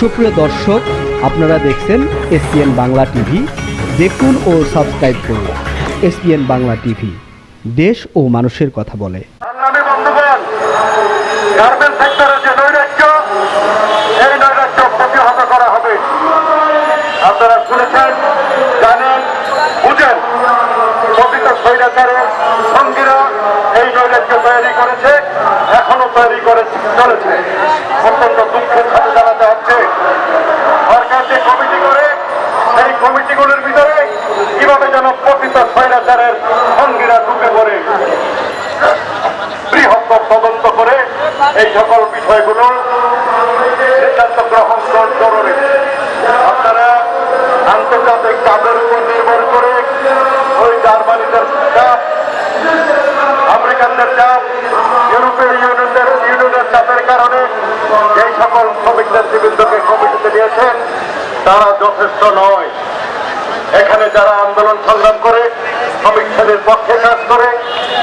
সুপ্রিয় দর্শক, আপনারা দেখছেন এসপিএন বাংলা টিভি। দেখুন ও সাবস্ক্রাইব করুন এসপিএন বাংলা টিভি। দেশ ও মানুষের কথা বলে। যে করা হবে। শুনেছেন প্রকৃত তৈরি করেছে, এখনও তৈরি করে চলেছে। অত্যন্ত দুঃখের সাথে জানাতে হচ্ছে সরকার যে কমিটি করে সেই কমিটিগুলোর ভিতরে কীভাবে যেন স্বৈরাচারের সঙ্গীরা ঢুকে পড়ে। বৃহত্তর তদন্ত করে এই সকল বিষয়গুলো সিদ্ধান্ত গ্রহণ কর- জরুরি। আপনারা আন্তর্জাতিক চাপের উপর নির্ভর করে ওই জার্মানিদের চাপ, আমেরিকানদের চাপ, ইউরোপীয় ইউনিয়নের ইউনিয়নের চাপের কারণে এই সকল শ্রমিক নেতৃবৃন্দকে কমিটিতে নিয়েছেন, তারা যথেষ্ট নয়। এখানে যারা আন্দোলন সংগ্রাম করে শ্রেণির পক্ষে কাজ করে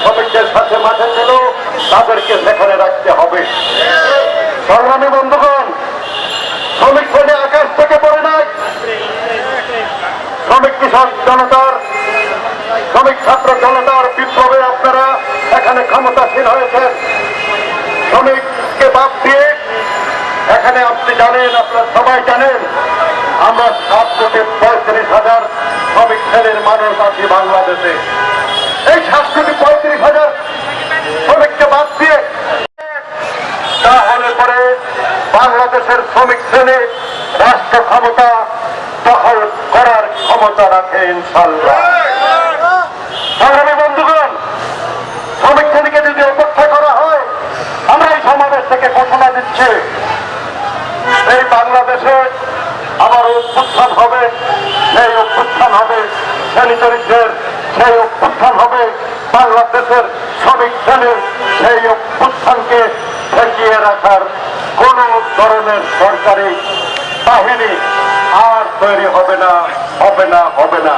শ্রমিকদের সাথে মাঠে ছিল, তাদেরকে সেখানে রাখতে হবে। সংগ্রামী বন্ধুগণ, শ্রমিক শ্রেণি আকাশ থেকে পড়ে নাই। শ্রমিক কৃষক জনতার, শ্রমিক ছাত্র জনতার বিপ্লবে আপনারা এখানে ক্ষমতাসীন হয়েছেন। শ্রমিককে বাদ দিয়ে, এখানে আপনি জানেন, আপনারা সবাই জানেন আমরা সাত কোটি পঁয়ত্রিশ হাজার শ্রমিক শ্রেণির মানুষ আছি বাংলাদেশে। এই সাত কোটি পঁয়ত্রিশ হাজার শ্রমিককে বাদ দিয়ে তাহলে পরে বাংলাদেশের শ্রমিক শ্রেণি রাষ্ট্র ক্ষমতা দখল করার ক্ষমতা রাখে ইনশাল্লাহ বন্ধুগণ, শ্রমিক শ্রেণীকে যদি উপেক্ষা করা হয়, আমরা এই সমাবেশ থেকে ঘোষণা দিচ্ছি। এই বাংলাদেশে আবার অভ্যুত্থান হবে, সেই অভ্যুত্থান হবে শ্রেণি চরিত্রের সেই অভ্যুত্থান হবে, বাংলাদেশের শ্রমিক শ্রেণির সেই অভ্যুত্থানকে ঠেকিয়ে রাখার কোন ধরনের সরকারি বাহিনী আর তৈরি হবে না হবে না হবে না।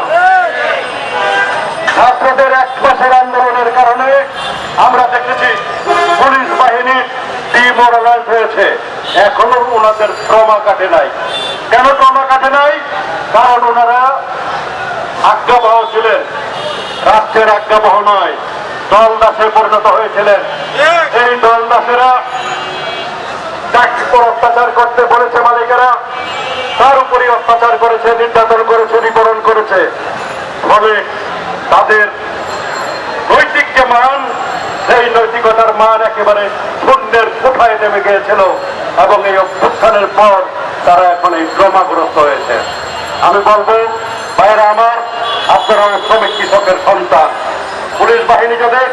ছাত্রদের এক মাসের আন্দোলনের কারণে আমরা দেখেছি পুলিশ বাহিনী ডিমোরালাইজ হয়েছে। এখনও ওনাদের ট্রমা কাটে নাই। কেন ট্রমা কাটে নাই? কারণ ওনারা আজ্ঞাবহ ছিলেন। রাষ্ট্রের আজ্ঞাবহ নয় দল দাসে পরিণত হয়েছিলেন। এই দল দাসেরা উপর অত্যাচার করতে বলেছে মালিকেরা। তার উপরই অত্যাচার করেছে, নির্যাতন করেছে নিপরণ করেছে। ফলে তাদের নৈতিক যে মান সেই নৈতিকতার মান একেবারে শূন্যের কোঠায় নেমে গিয়েছিল এবং এই অভ্যুত্থানের পর তারা এখন এই ক্রমাগ্রস্ত হয়েছে। আমি বলব বাইরে আমার, আপনারা শ্রমিক, কৃষকের সন্তান। পুলিশ বাহিনী যাদের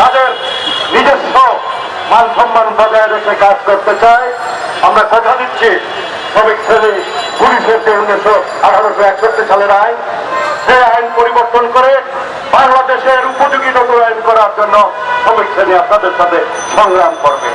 তাদের নিজস্ব মান সম্মান বজায় রেখে কাজ করতে চায়, আমরা কথা দিচ্ছি, শ্রমিক শ্রেণি পুলিশের যে উনিশশো আঠারোশো একষট্টি সালের আইন, সেই আইন পরিবর্তন করে উপযোগিতা আইন করার জন্য অবশ্যই আপনাদের সাথে সংগ্রাম করবে।